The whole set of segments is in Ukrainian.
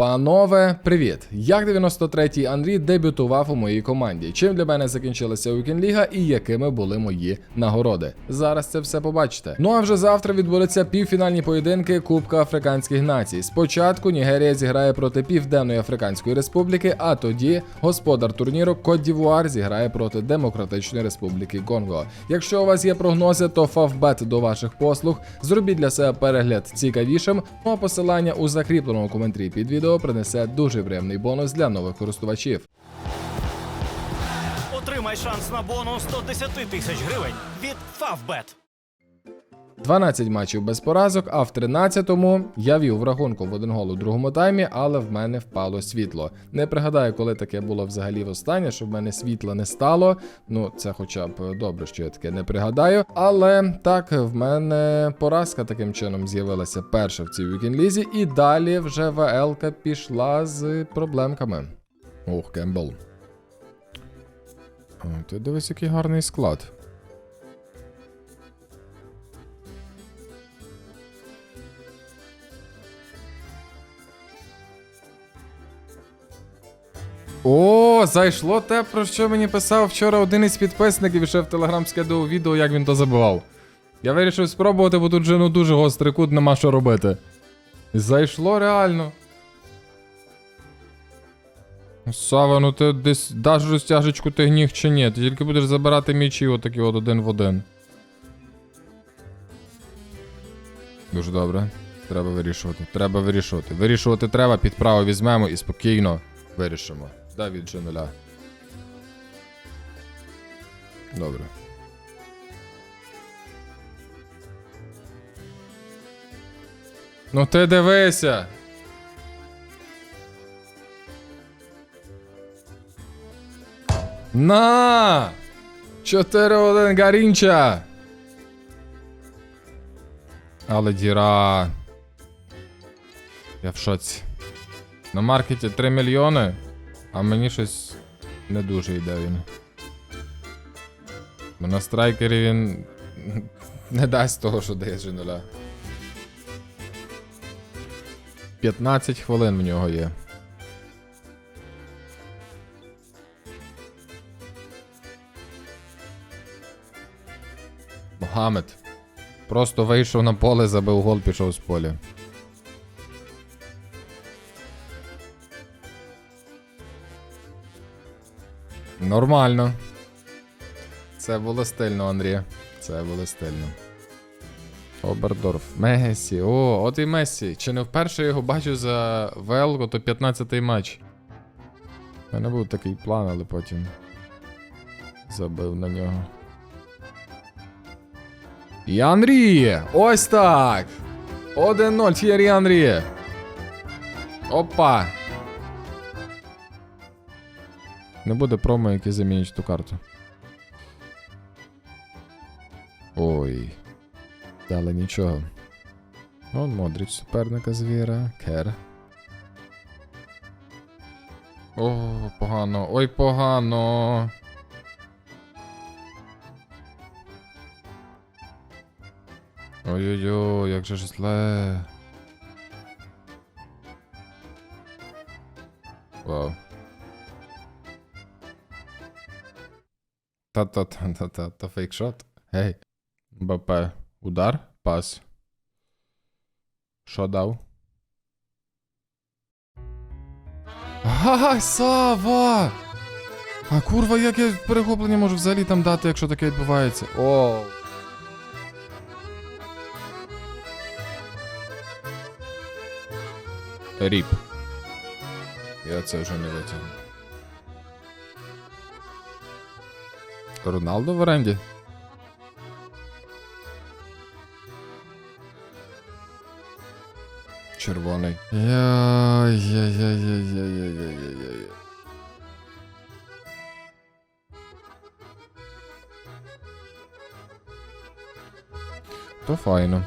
Панове, привіт! Як 93-й Андрій дебютував у моїй команді? Чим для мене закінчилася Вікінг-ліга і якими були мої нагороди? Зараз це все побачите. Ну а вже завтра відбудуться півфінальні поєдинки Кубка Африканських націй. Спочатку Нігерія зіграє проти Південної Африканської Республіки, а тоді господар турніру Кот Дівуар зіграє проти Демократичної Республіки Конго. Якщо у вас є прогнози, то фавбет до ваших послуг. Зробіть для себе перегляд цікавішим. Ну а посилання у закріпленому коментарі під відео принесе дуже приємний бонус для нових користувачів. Отримай шанс на бонус 110 тисяч гривень від Favbet. 12 матчів без поразок, а в 13-му я вів в рахунку в один гол у другому таймі, але в мене впало світло. Не пригадаю, коли таке було взагалі востаннє, щоб в мене світла не стало. Ну, це хоча б добре, що я таке не пригадаю. Але так, в мене поразка таким чином з'явилася перша в цій вікінлізі, і далі вже ВЛ-ка пішла з проблемками. Ох, Кембл. Ти дивись, який гарний склад. О, зайшло те, про що мені писав вчора один із підписників ще в телеграм скидував відео, як він то забивав. Я вирішив спробувати, бо тут же ну дуже гострий кут, нема що робити. Зайшло реально. Сава, ну ти десь даш розтяжечку ти гніг чи ні? Ти тільки будеш забирати м'ячі отакі от один в один. Дуже добре. Треба вирішувати. Треба вирішувати. Вирішувати треба, під право візьмемо і спокійно вирішимо. Дай від G0. Добре. Ну ти дивися. На! 4-1 Гарінча! Але діра. Я в шоці. На маркеті 3 мільйони, а мені щось не дуже йде він. Бо на страйкері він не дасть того, що дає G0. 15 хвилин в нього є. Мохамед. Просто вийшов на поле, забив гол, пішов з поля. Нормально. Це було стильно, Андрій. Це було стильно. Обердорф. Месі. О, от і Месі. Чи не вперше його бачу за Велго, то 15-й матч. У мене був такий план, але потім забив на нього. І Анрі! Ось так! 1-0 Т'єрі Анрі. Опа! Не буде промо, який замінить ту карту. Ой. Дали нічого. Он Модріч суперника звіра. Кер. О, погано. Ой, погано. Ой-ой-ой, як же ж зле. Вау. Та-та-та-та-та, фейкшот. Гей. БП. Удар, пас. Що дав? Ай, Сава! А курва, як я перехоплення можу взагалі там дати, якщо таке відбувається? О. Ріп. Я це вже не витягну. Роналдо в оренді? Червоний. Яй-яй-яй-яй-яй-яй-яй-яй. То файно.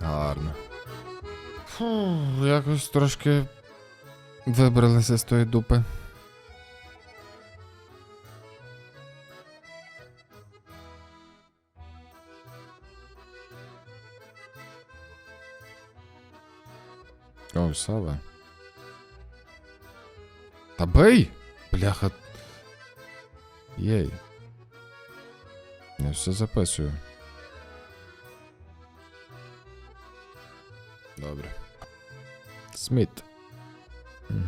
Гарно. Фу, якось трошки вибралися з тої дупи. О, Сава. Та бей! Бляха. Єй. Я все записую. Добре. Сміт. Угу.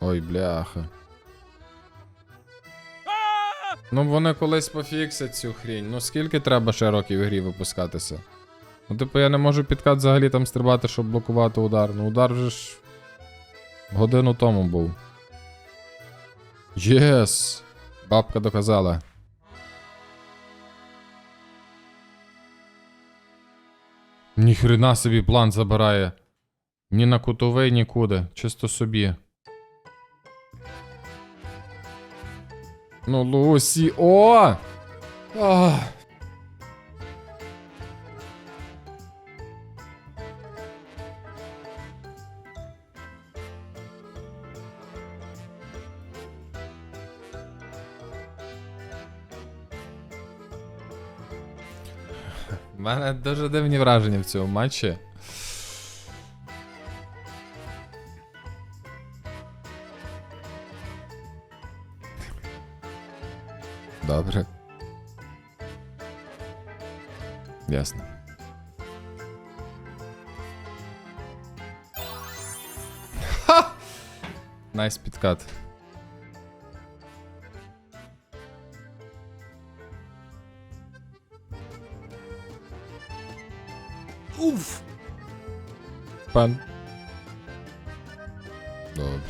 Ой, бляха. Ну, вони колись пофіксять цю хрінь. Ну скільки треба ще років грі випускатися? Ну, типу, я не можу підкат взагалі там стрибати, щоб блокувати удар. Ну, удар вже ж. Годину тому був. Єс! Бабка доказала. Ніхрена собі план забирає. Ні на кутовий, нікуди. Чисто собі. Ну, Лусі. О! Ах. У мене дуже дивні враження в цьому матчі. Добре. Ясно. Ха! Найс підкат. Уф. Пан. Добре.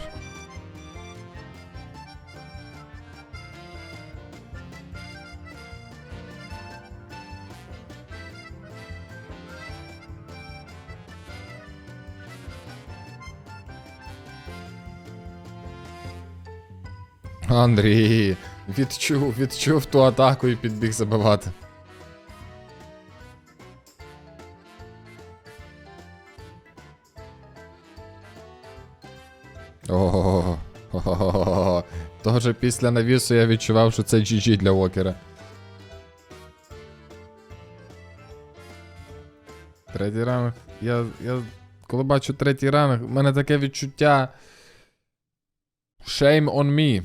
Андрій, відчув, відчув ту атаку і підбіг забивати. Тоже після навісу я відчував, що це GG для Вокера. Третій ранг. Я, я коли бачу третій ранг, в мене таке відчуття. Shame on me.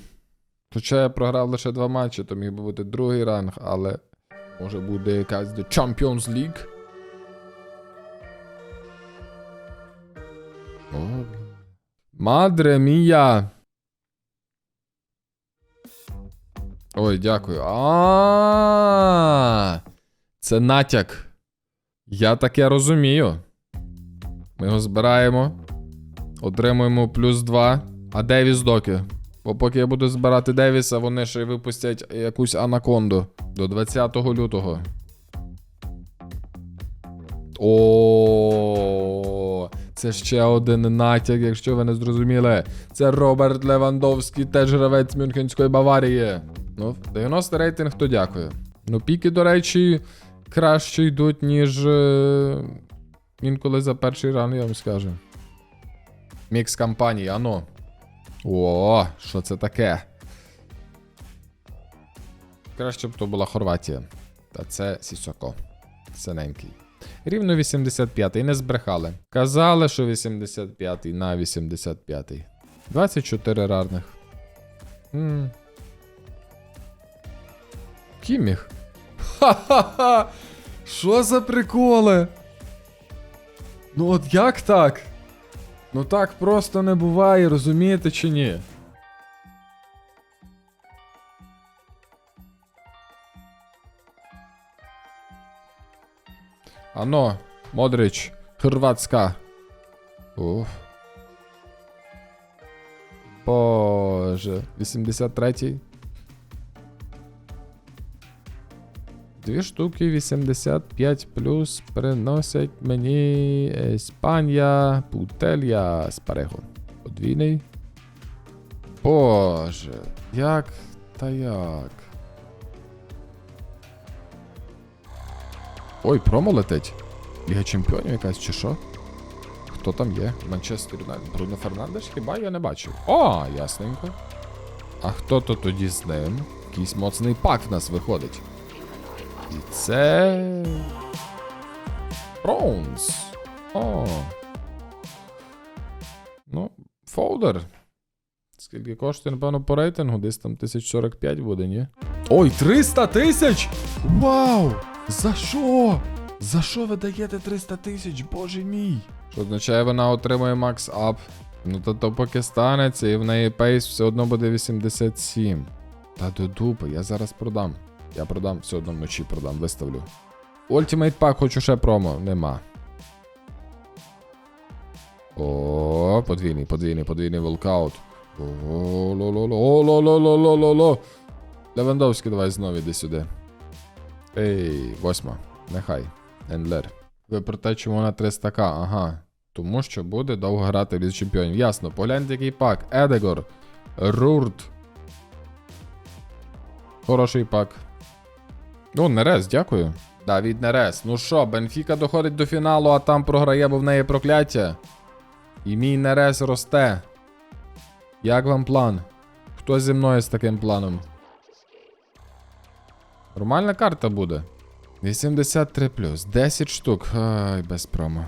Хоча я програв лише два матчі, то міг би бути другий ранг, але може буде якась The Champions League. Мадре мія. Ой, дякую. А. Це натяк. Я таке розумію. Ми його збираємо. Отримуємо плюс 2. А Девіс доки? Бо поки я буду збирати Девіса, вони ще й випустять якусь анаконду до 20 лютого. О, це ще один натяк, якщо ви не зрозуміли. Це Роберт Левандовський, теж гравець Мюнхенської Баварії. Ну, 90 рейтинг, то дякую. Ну, піки, до речі, краще йдуть, ніж е, інколи за перший ран, я вам скажу. Мікс кампанії, ано. О, що це таке? Краще б то була Хорватія. Та це Сісоко. Синенький. Рівно 85-й, не збрехали. Казали, що 85-й на 85-й. 24 рарних. М. Кіміх. Ха-ха-ха! Що за приколи? Ну от як так? Ну так просто не буває, розумієте чи ні? Ано, Модрич, Хрватська. Уф. Боже, 83-й. Дві штуки 85 плюс приносять мені Іспанія, Путелья, Спарего. Подвійний. Боже, як та як. Ой, промо летить. Ліга чемпіонів якась чи що? Хто там є? Манчестер Юнайтед. Бруно Фернандеш? Хіба я не бачив. О, ясненько. А хто то тоді з ним? Якийсь моцний пак в нас виходить. І це. Бронз. О. Ну, фолдер. Скільки коштує, напевно, по рейтингу? Десь там 1045 буде, ні? Ой, 300 тисяч! Вау! За що? За що ви даєте 300 тисяч? Боже мій! Що означає, вона отримує макс ап. Ну то, то поки станеться, і в неї пейс все одно буде 87. Та до дупи, я зараз продам. Я продам, все одно вночі продам, виставлю. Ultimate Pack хочу ще промо, нема. О, подвійний, подвійний, подвійний волкаут. О-ло-ло-ло-ло-ло-ло-ло-ло-ло. Левандовський, давай знову іди сюди. Ей, восьма. Нехай. Ендлер. Ви про те, чому на 300к? Ага. Тому що буде довго грати в Лізі чемпіонів. Ясно, погляньте який пак. Едегор. Рурт. Хороший пак. Ну, Нерес, дякую. Давід Нерес. Ну що, Бенфіка доходить до фіналу, а там програє, бо в неї прокляття. І мій Нерес росте. Як вам план? Хто зі мною з таким планом? Нормальна карта буде. 83 плюс. 10 штук. Ай, без промо.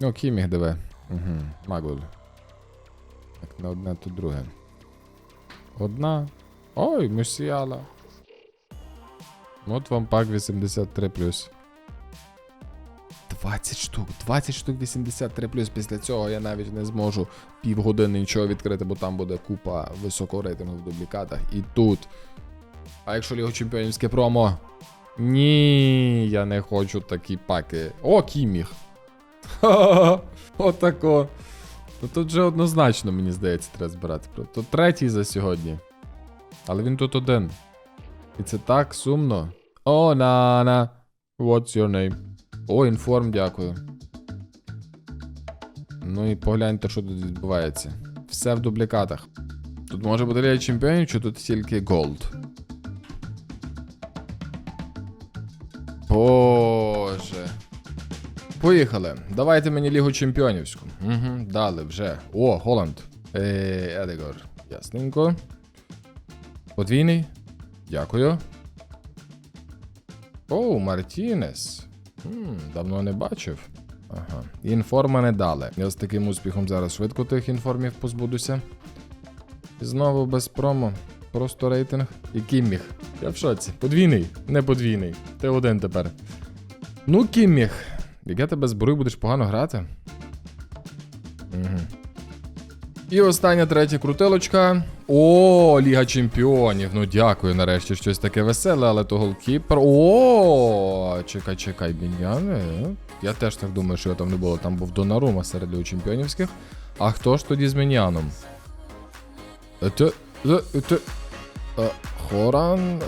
Ну, Кіміг диви. Угу. Магул. Так, не одне, то друге. Одна. Ой, Мусіала. От вам пак 83 плюс. 20 штук, 20 штук 83 плюс. Після цього я навіть не зможу півгодини нічого відкрити, бо там буде купа високого рейтингу в дублікатах. І тут. А якщо Лігу Чемпіонівське промо? Ні, я не хочу такі паки. О. Ха-ха-ха. Отако. Ну тут же однозначно, мені здається, треба збирати. То третій за сьогодні. Але він тут один. І це так сумно. О, Нана. What's your name? О, інформ, дякую. Ну і погляньте, що тут відбувається. Все в дублікатах. Тут може бути Ліга чемпіонів, чи тут тільки Голд? Боже. Поїхали. Давайте мені Лігу Чемпіонівську. Угу, дали вже. О, Голланд. Е, Едегор. Ясненько. Подвійний. Дякую. Оу, Мартінес. Хм, давно не бачив. Ага. Інформа не дали. Я з таким успіхом зараз швидко тих інформів позбудуся. Знову без промо. Просто рейтинг. І Кімміг. Я в шоці. Подвійний, не подвійний. Ти один тепер. Ну, Кімміг. Як я тебе зберу, будеш погано грати. І остання третя крутилочка. О, Ліга Чемпіонів. Ну дякую, нарешті щось таке веселе, але то голкіпер. О, чекай, чекай, міняни. Я теж так думаю, що його там не було. Там був Донарума серед Ліг Чемпіонівських. А хто ж тоді з Міняном? Е, е, е, Хоран.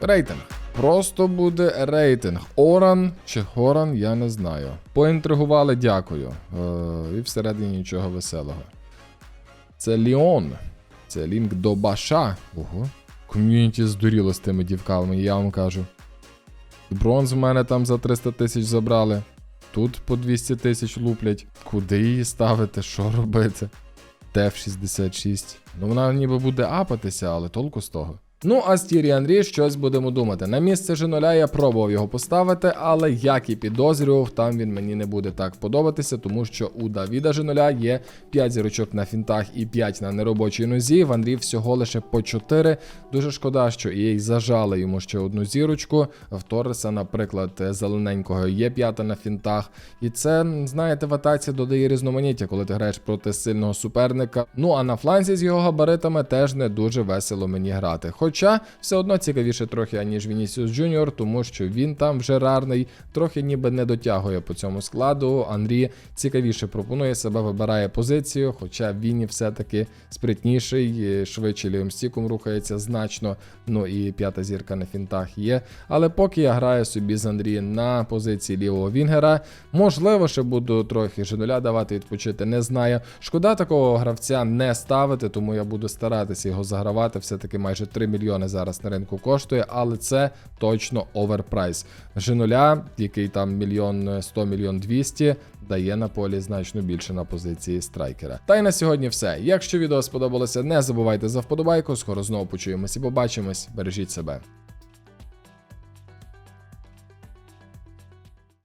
Рейтинг. Просто буде рейтинг. Оран чи Хоран, я не знаю. Поінтригували, дякую. Е, і всередині нічого веселого. Це Ліон. Це лінк до Баша. Ого. Ком'юніті здуріло з тими дівками, я вам кажу. Бронз в мене там за 300 тисяч забрали. Тут по 200 тисяч луплять. Куди її ставити? Що робити? Теф 66. Ну вона ніби буде апатися, але толку з того. Ну, а з Тірі Андрій щось будемо думати. На місце Женоля я пробував його поставити, але як і підозрював, там він мені не буде так подобатися, тому що у Давіда Женоля є 5 зірочок на фінтах і 5 на неробочій нозі. В Андрій всього лише по 4. Дуже шкода, що їй зажали йому ще одну зірочку. В Торреса, наприклад, зелененького є п'ята на фінтах. І це, знаєте, в атаці додає різноманіття, коли ти граєш проти сильного суперника. Ну а на фланзі з його габаритами теж не дуже весело мені грати. Хоча все одно цікавіше трохи, аніж Вінісіус Джуніор, тому що він там вже рарний, трохи ніби не дотягує по цьому складу. Анрі цікавіше пропонує себе, вибирає позицію, хоча Віні все-таки спритніший, швидше лівим стіком рухається значно. Ну і п'ята зірка на фінтах є. Але поки я граю собі з Андрі на позиції лівого Вінгера, можливо, ще буду трохи женуля давати відпочити, не знаю. Шкода такого гравця не ставити, тому я буду старатися його загравати. Все-таки майже 3 мільйони зараз на ринку коштує, але це точно оверпрайс. Женуля, який там мільйон 100 мільйон 200, дає на полі значно більше на позиції страйкера. Та й на сьогодні все. Якщо відео сподобалося, не забувайте за вподобайку. Скоро знову почуємось і побачимось. Бережіть себе.